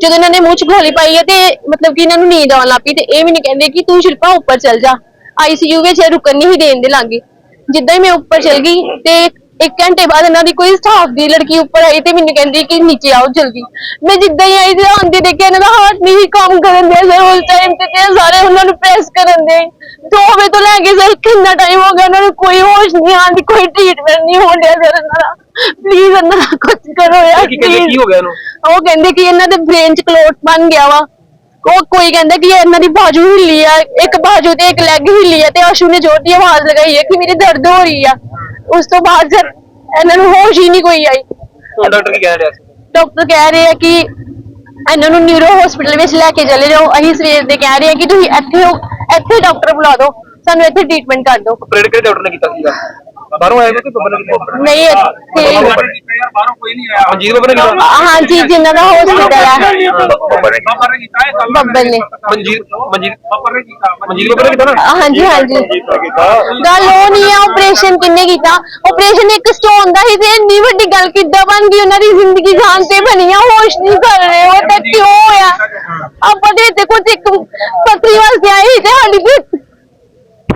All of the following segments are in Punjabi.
ਜਦੋਂ ਇਹਨਾਂ ਨੇ ਮੂੰਹ 'ਚ ਗੋਲੀ ਪਾਈ ਹੈ ਤੇ ਮਤਲਬ ਕਿ ਇਹਨਾਂ ਨੂੰ ਨੀਂਦ ਆਉਣ ਲੱਗ ਪਈ ਤੇ ਇਹ ਮੈਨੂੰ ਕਹਿੰਦੇ ਕਿ ਤੂੰ ਸ਼ਿਲਪਾ ਉੱਪਰ ਚੱਲ ਜਾ। ਆਈਸੀਯੂ ਵਿੱਚ ਇਹ ਰੁਕਣ ਨਹੀਂ ਦੇਣ ਦੇ ਲਾਗੇ। ਜਿੱਦਾਂ ਹੀ ਮੈਂ ਉੱਪਰ ਚਲ ਗਈ ਤੇ ਇੱਕ ਘੰਟੇ ਬਾਅਦ ਇਹਨਾਂ ਦੀ ਕੋਈ ਸਟਾਫ ਦੀ ਲੜਕੀ ਉੱਪਰ ਆਈ ਤੇ ਮੈਨੂੰ ਕਹਿੰਦੀ ਕਿ ਨੀਚੇ ਆਓ ਜਲਦੀ। ਮੈਂ ਜਿੱਦਾਂ ਹੀ ਆਈ ਤੇ ਆਉਂਦੀ ਦੇਖਿਆ ਇਹਨਾਂ ਦਾ ਹਾਰਟ ਨਹੀਂ ਕੰਮ ਕਰਨ ਦੇ ਉਸ ਟਾਈਮ ਤੇ ਤੇ ਸਾਰੇ ਉਹਨਾਂ ਨੂੰ ਪ੍ਰੈਸ ਕਰਨ ਦੇ। ਵਜੇ ਤੋਂ ਲੈ ਕੇ ਸਰ ਕਿੰਨਾ ਟਾਈਮ ਹੋ ਗਿਆ? ਉਹਨਾਂ ਨੂੰ ਕੋਈ ਹੋਸ਼ ਨਹੀਂ ਆਉਂਦੀ ਕੋਈ ਟ੍ਰੀਟਮੈਂਟ ਨਹੀਂ ਹੋ ਰਿਹਾ ਸਰ ਇਹਨਾਂ ਦਾ। ਪਲੀਜ਼ ਇਹਨਾਂ ਦਾ ਕੁਝ ਕਰੋ ਯਾਰ ਕੀ ਕਹਿੰਦੇ ਕੀ ਹੋ ਗਿਆ ਇਹਨੂੰ? ਉਹ ਕਹਿੰਦੇ ਕਿ ਇਹਨਾਂ ਦੇ ਬ੍ਰੇਨ 'ਚ ਕਲੋਟ ਬਣ ਗਿਆ ਵਾ। ਉਹ ਕੋਈ ਕਹਿੰਦਾ ਕਿ ਇਹਨਾਂ ਦੀ ਬਾਜੂ ਹਿੱਲੀ ਆ ਇੱਕ ਬਾਜੂ ਤੇ ਇੱਕ ਲੈਗ ਹਿੱਲੀ ਆ ਤੇ ਆਸ਼ੂ ਨੇ ਜ਼ੋਰ ਦੀ ਆਵਾਜ਼ ਲਗਾਈ ਹੈ ਕਿ ਮੇਰੀ ਦਰਦ ਹੋ ਰਹੀ ਆ। ਉਸ ਤੋਂ ਬਾਅਦ ਫਿਰ ਇਹਨਾਂ ਨੂੰ ਹੋਸ਼ ਹੀ ਨਹੀਂ ਕੋਈ ਆਈ। ਡਾਕਟਰ ਕੀ ਕਹਿ ਰਿਹਾ ਸੀ? ਡਾਕਟਰ ਕਹਿ ਰਹੇ ਆ ਕਿ ਇਹਨਾਂ ਨੂੰ ਨਿਊਰੋ ਹਸਪੀਟਲ ਵਿੱਚ ਲੈ ਕੇ ਚਲੇ ਜਾਓ। ਅਸੀਂ ਸਵੇਰ ਦੇ ਕਹਿ ਰਹੇ ਆ ਕਿ ਤੁਸੀਂ ਇੱਥੇ ਹੋ ਇੱਥੇ ਡਾਕਟਰ ਬੁਲਾ ਦਿਓ। ਸਾਨੂੰ ਇੱਥੇ ਟ੍ਰੀਟਮੈਂਟ ਕਰ ਦਿਓ। ਆਪਰੇਟ ਕਿਹੜੇ ਡਾਕਟਰ ਨੇ ਕੀਤਾ ਸੀਗਾ? ਬਾਹਰੋਂ ਆਏ ਕਿ ਬੱਬਰ ਨੇ ਕੀਤਾ ਨਹੀਂ ਇੱਥੇ ਬਾਹਰੋਂ ਕੋਈ ਨਹੀਂ ਆਇਆ। ਮਨਜੀਤ ਬੱਬਰ ਨੇ ਕੀਤਾ। ਹਾਂਜੀ ਜਿਨ੍ਹਾਂ ਦਾ ਹਸਪੀਟਲ ਹੈ। ਬੱਬਰ ਨੇ ਕੀਤਾ। ਗੱਲ ਬੱਬਲ ਨੇ। ਮਨਜੀਤ ਮਨਜੀਤ ਬੱਬਰ ਨੇ ਕੀਤਾ। ਮਨਜੀਤ ਬੱਬਰ ਨੇ ਕੀਤਾ ਨਾ? ਹਾਂਜੀ ਹਾਂਜੀ। ਗੱਲ ਉਹ ਨਹੀਂ ਹੈ ਆਪਰੇਸ਼ਨ ਕਿੰਨੇ ਕੀਤਾ? ਆਪਰੇਸ਼ਨ ਇੱਕ ਸਟੋਨ ਦਾ ਹੀ ਤੇ ਇੰਨੀ ਵੱਡੀ ਗੱਲ ਕਿੱਦਾਂ ਬਣ ਗਈ? ਉਹਨਾਂ ਦੀ ਜ਼ਿੰਦਗੀ ਜਾਨ ਤੇ ਬਣੀ ਆ ਹੋਸ਼ ਨਹੀਂ ਕਰ ਰਹੇ ਉਹ ਤਾਂ ਕਿਉਂ ਹੋਇਆ? ਆਪਾਂ ਦੇ ਤੇ ਕੁਝ ਇੱਕ ਪਤਰੀ ਵਾਸਤੇ ਆਏ ਤੇ ਸਾਡੀ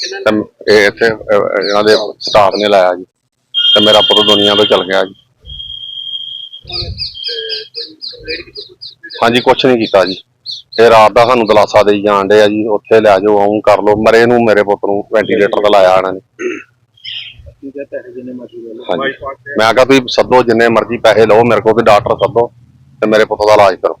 ਤੇ ਇਹ ਇੱਥੇ ਅਹ, ਇਹਨਾਂ ਦੇ ਸਟਾਫ ਨੇ ਲਾਇਆ ਜੀ। ਤੇ ਮੇਰਾ ਪੁੱਤ ਦੁਨੀਆ ਤੋਂ ਚਲ ਗਿਆ ਜੀ। ਹਾਂਜੀ ਕੁਛ ਨਹੀਂ ਕੀਤਾ ਜੀ। ਇਹ ਰਾਤ ਦਾ ਸਾਨੂੰ ਦਲਾਸਾ ਦੇਈ ਜਾਣ ਡੇ ਆ ਜੀ। ਉੱਥੇ ਲੈ ਜਾਓ ਆਉਂ ਕਰ ਲਓ। ਮਰੇ ਨੂੰ ਮੇਰੇ ਪੁੱਤ ਨੂੰ ਵੈਂਟੀਲੇਟਰ ਤੇ ਲਾਇਆ ਇਹਨਾਂ ਨੇ। ਹਾਂਜੀ। ਮੈਂ ਕਿਹਾ ਤੁਸੀਂ ਸੱਦੋ ਜਿੰਨੇ ਮਰਜ਼ੀ ਪੈਸੇ ਲਓ ਮੇਰੇ ਕੋਲ ਤੇ ਡਾਕਟਰ ਸੱਦੋ ਤੇ ਮੇਰੇ ਪੁੱਤ ਦਾ ਇਲਾਜ ਕਰੋ।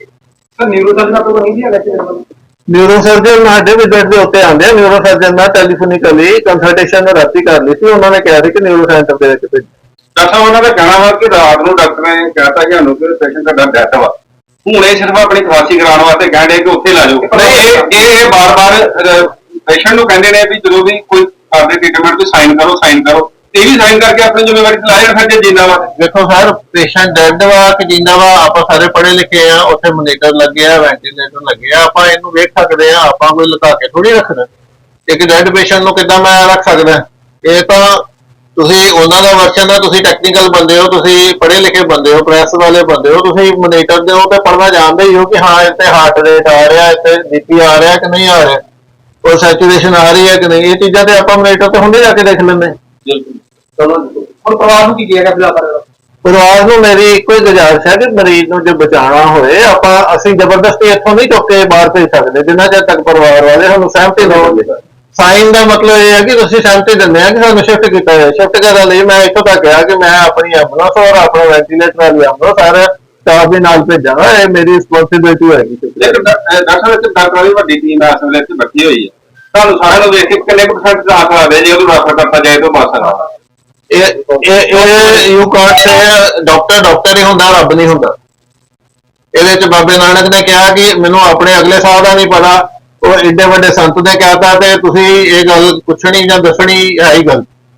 ਸਰ ਨਹੀਂ ਨਿਊਰੋ ਸਰਜਨ ਸਾਡੇ ਵਿਜ਼ਿਟ ਦੇ ਉੱਤੇ ਆਉਂਦੇ ਆ ਨਿਊਰੋ ਸਰਜਨ ਨਾਲ ਟੈਲੀਫੋਨਿਕਲੀ ਕੰਸਲਟੇਸ਼ਨ ਰਾਤੀ ਕਰ ਲਈ ਸੀ ਉਹਨਾਂ ਨੇ ਕਿਹਾ ਸੀ ਕਿ ਨਿਊਰੋ ਸੈਂਟਰ ਦੇ ਵਿੱਚ ਭੇਜੋ। ਡਾਕਟਰ ਸਾਹਿਬ ਉਹਨਾਂ ਦਾ ਕਹਿਣਾ ਵਾ ਕਿ ਰਾਤ ਨੂੰ ਡਾਕਟਰ ਨੇ ਕਹਿਤਾ ਕਿ ਸਾਨੂੰ ਕਿ ਪੇਸ਼ੈਂਟ ਦਾ ਡੈਥ ਵਾ। ਹੁਣ ਇਹ ਸਿਰਫ ਆਪਣੀ ਖਵਾਸੀ ਕਰਾਉਣ ਵਾਸਤੇ ਕਹਿੰਦੇ ਕਿ ਉੱਥੇ ਲਾ ਜਾਓ। ਨਹੀਂ ਇਹ ਇਹ ਬਾਰ-ਬਾਰ ਪੇਸ਼ੈਂਟ ਨੂੰ ਕਹਿੰਦੇ ਨੇ ਵੀ ਜਦੋਂ ਵੀ ਕੋਈ ਕਰਦੇ ਟ੍ਰੀਟਮੈਂਟ ਤੇ ਸਾਈਨ ਕਰੋ ਸਾਈਨ ਕਰੋ। ਇਹ ਵੀ ਸਾਈਨ ਕਰਕੇ ਆਪਣੀ ਜ਼ਿੰਮੇਵਾਰੀ ਤੇ ਫਿਰ ਜੇ ਜਿੰਦਾ ਵਾ। ਦੇਖੋ ਸਰ ਪੇਸ਼ੈਂਟ ਡੈਡ ਵਾ ਕਿ ਜਿੰਦਾ ਵਾ, ਆਪਾਂ ਸਾਰੇ ਪੜ੍ਹੇ ਲਿਖੇ ਆ, ਉੱਥੇ ਮੋਨੀਟਰ ਲੱਗੇ ਵੈਂਟੀਲੇਟਰ ਲੱਗੇ ਆਪਾਂ ਇਹਨੂੰ ਵੇਖ ਸਕਦੇ ਆ, ਆਪਾਂ ਕੋਈ ਲੁਕਾ ਕੇ ਥੋੜੀ ਰੱਖਣਾ। ਇੱਕ ਡੈਡ ਪੇਸ਼ੈਂਟ ਨੂੰ ਕਿੱਦਾਂ ਮੈਂ ਰੱਖ ਸਕਦਾ? ਇਹ ਤਾਂ ਤੁਸੀਂ ਉਹਨਾਂ ਦਾ ਵਰਸ਼ਨ ਹੈ ਤੁਸੀਂ ਟੈਕਨੀਕਲ ਬੰਦੇ ਹੋ, ਤੁਸੀਂ ਪੜ੍ਹੇ ਲਿਖੇ ਬੰਦੇ ਹੋ ਪ੍ਰੈਸ ਵਾਲੇ ਬੰਦੇ ਹੋ, ਤੁਸੀਂ ਮੋਨੀਟਰ ਦੇ ਹੋ ਤੇ ਪੜ੍ਹਨਾ ਜਾਣਦੇ ਹੀ ਹੋ ਕਿ ਹਾਂ, ਇੱਥੇ ਹਾਰਟ ਰੇਟ ਆ ਰਿਹਾ, ਇੱਥੇ ਬੀਪੀ ਆ ਰਿਹਾ ਕਿ ਨਹੀਂ ਆ ਰਿਹਾ। ਉਹ ਸੈਚੂਰੇਸ਼ਨ ਆ ਰਹੀ ਹੈ ਕਿ ਨਹੀਂ? ਇਹ ਚੀਜ਼ਾਂ ਤੇ ਆਪਾਂ ਮੋਨੀਟਰ ਤੇ ਹੁੰਦੇ ਜਾ ਕੇ ਦੇਖ ਲੈਂਦੇ ਹੁਣ ਪਰਿਵਾਰ ਨੂੰ ਕੀ ਕਹੇਗਾ ਫਿਰ ਆਪਾਂ ਪਰਿਵਾਰ ਨੂੰ ਮੇਰੀ ਇੱਕੋ ਹੀ ਗੁਜ਼ਾਰਿਸ਼ ਹੈ ਕਿ ਮਰੀਜ਼ ਨੂੰ ਜੇ ਬਚਾਉਣਾ ਹੋਏ ਆਪਾਂ ਅਸੀਂ ਜ਼ਬਰਦਸਤੀ ਇੱਥੋਂ ਨਹੀਂ ਚੁੱਕ ਕੇ ਬਾਹਰ ਭੇਜ ਸਕਦੇ ਜਿੰਨਾ ਚਿਰ ਤੱਕ ਪਰਿਵਾਰ ਵਾਲੇ ਸਾਨੂੰ ਸਹਿਮਤੀ ਦੇਣਗੇ ਸਾਈਨ ਦਾ ਮਤਲਬ ਇਹ ਹੈ ਕਿ ਤੁਸੀਂ ਸਹਿਮਤੀ ਦਿੰਦੇ ਆ ਕਿ ਸਾਨੂੰ ਸ਼ਿਫਟ ਕੀਤਾ ਜਾਏ। ਸ਼ਿਫਟ ਕਰਨ ਲਈ ਮੈਂ ਇੱਥੋਂ ਤੱਕ ਕਿਹਾ ਕਿ ਮੈਂ ਆਪਣੀ ਐਂਬੂਲੈਂਸ ਔਰ ਆਪਣਾ ਵੈਂਟੀਲੇਟਰ ਵਾਲੀ ਐਂਬੂਲੈਂਸ ਸਾਰੇ ਸਟਾਫ ਦੇ ਨਾਲ ਭੇਜਾਂਗਾ। ਇਹ ਮੇਰੀ ਰਿਸਪੌਂਸਿਬਿਲਟੀ ਹੋਏਗੀ। ਲੇਕਿਨ ਡਾਕਟਰ ਸਾਹਿਬ ਇੱਥੇ ਡਾਕਟਰ ਦੀ ਵੱਡੀ ਟੀਮ ਇਸ ਵੇਲੇ ਇੱਥੇ ਬੈਠੀ ਹੋਈ ਹੈ। ਤੁਹਾਨੂੰ ਸਾਰਿਆਂ ਨੂੰ ਵੇਖ ਕੇ ਕਿੰਨੇ ਪਰਸੈਂਟ ਦਾ ਆਂਕੜਾ ਦੇ ਜੇ ਉਹਨੂੰ ਰੈਫਰ ਕਰਤਾ ਜਾਏ ਤਾਂ ਬਸ ਆ ਇਹ ਇਹ you can't say doctor doctor ਹੀ ਹੁੰਦਾ, ਰੱਬ ਨਹੀਂ ਹੁੰਦਾ। ਇਹਦੇ ਚ ਬਾਬੇ ਨਾਨਕ ਨੇ ਕਿਹਾ ਕਿ ਮੈਨੂੰ ਆਪਣੇ ਅਗਲੇ ਸਾਲ ਦਾ ਨਹੀਂ ਪਤਾ, ਉਹ ਏਡੇ ਵੱਡੇ ਸੰਤ ਨੇ ਕਹਤਾ ਤੇ ਤੁਸੀਂ ਇਹ ਗੱਲ ਪੁੱਛਣੀ ਜਾਂ ਦੱਸਣੀ ਹੈ ਹੀ ਗਲਤ